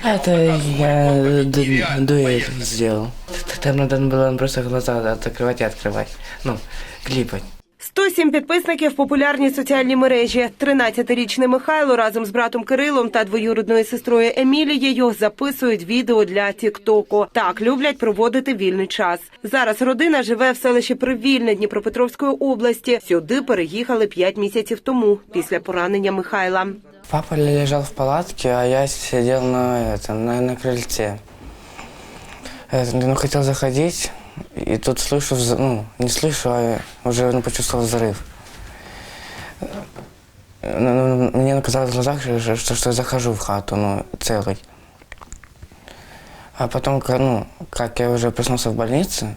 Это я ду- дуэль сделал. Там надо было просто глаза открывать и открывать. Ну, клипать. 107 підписників в популярній соціальній мережі. 13-річний Михайло разом з братом Кирилом та двоюродною сестрою Емілією записують відео для Тіктоку. Так люблять проводити вільний час. Зараз родина живе в селищі Привільне Дніпропетровської області. Сюди переїхали 5 місяців тому після поранення Михайла. Папа лежал в палатке, а я сидел на, это, на, на крыльце. Это, ну, хотел заходить, и тут слышу, вз- ну, не слышу, а уже ну, почувствовал взрыв. Ну, ну, Мне показалось в глазах, что, что, что я захожу в хату, ну, целый. А потом, ка- ну, как я уже проснулся в больнице,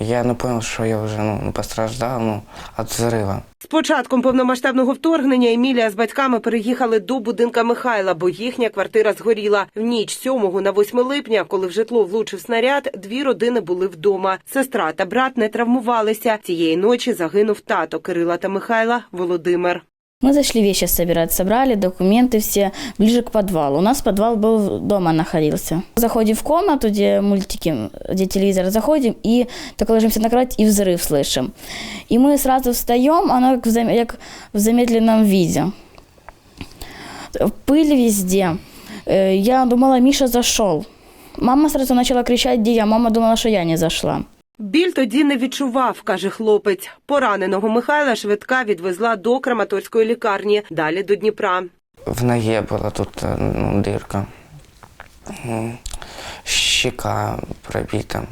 я не понял, що я вже ну, постраждав ну, від взрыва. З початком повномасштабного вторгнення Емілія з батьками переїхали до будинка Михайла, бо їхня квартира згоріла. В ніч 7 на 8 липня, коли в житло влучив снаряд, дві родини були вдома. Сестра та брат не травмувалися. Цієї ночі загинув тато Кирила та Михайла Володимир. Мы зашли вещи собирать, собрали документы все ближе к подвалу. У нас подвал был дома находился. Заходим в комнату, где мультики, где телевизор, заходим и только ложимся на кровать и взрыв слышим. И мы сразу встаем, оно как в, зам- как в замедленном виде. Пыль везде. Э, Я думала, Миша зашел. Мама сразу начала кричать, где я. Мама думала, что я не зашла. Біль тоді не відчував, каже хлопець. Пораненого Михайла швидка відвезла до Краматорської лікарні, далі до Дніпра. В ноге была тут э, ну, дырка. М, Щека пробита.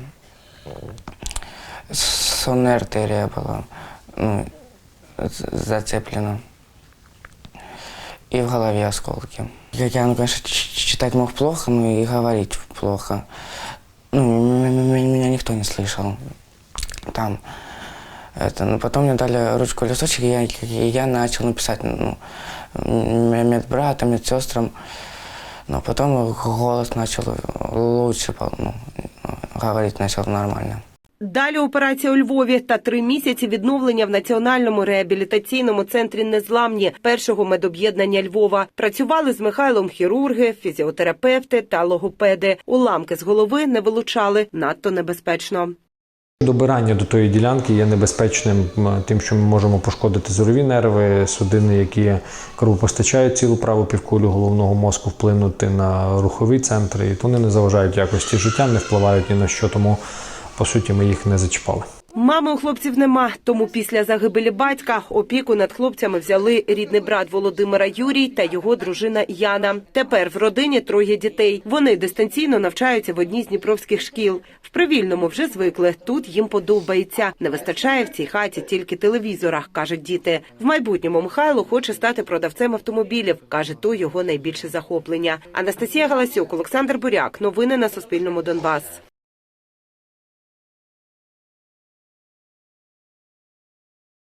Сонная артерия была ну, з- зацеплена. И в голове осколки. Я, я, ну, конечно, ч- читать мог плохо, но и говорить плохо. Ну, меня никто не слышал там. Это, но потом мне дали ручку листочек, и я, и я начал написать ну, медбратам, медсестрам. Но потом голос начал лучше ну, говорить начал нормально. Далі операція у Львові та три місяці відновлення в національному реабілітаційному центрі незламні першого медоб'єднання Львова. Працювали з Михайлом хірурги, фізіотерапевти та логопеди. Уламки з голови не вилучали надто небезпечно. Добирання до тої ділянки є небезпечним тим, що ми можемо пошкодити зорові нерви, судини, які кровопостачають цілу праву півкулю головного мозку, вплинути на рухові центри, і вони не заважають якості життя, не впливають ні на що, тому по суті ми їх не зачіпали. Мами у хлопців нема, тому після загибелі батька опіку над хлопцями взяли рідний брат Володимира Юрій та його дружина Яна. Тепер в родині троє дітей. Вони дистанційно навчаються в одній з дніпровських шкіл. В привільному вже звикли. Тут їм подобається. Не вистачає в цій хаті тільки телевізора, кажуть діти. В майбутньому Михайло хоче стати продавцем автомобілів. каже, то його найбільше захоплення. Анастасія Галасюк, Олександр Буряк. Новини на Суспільному Донбас.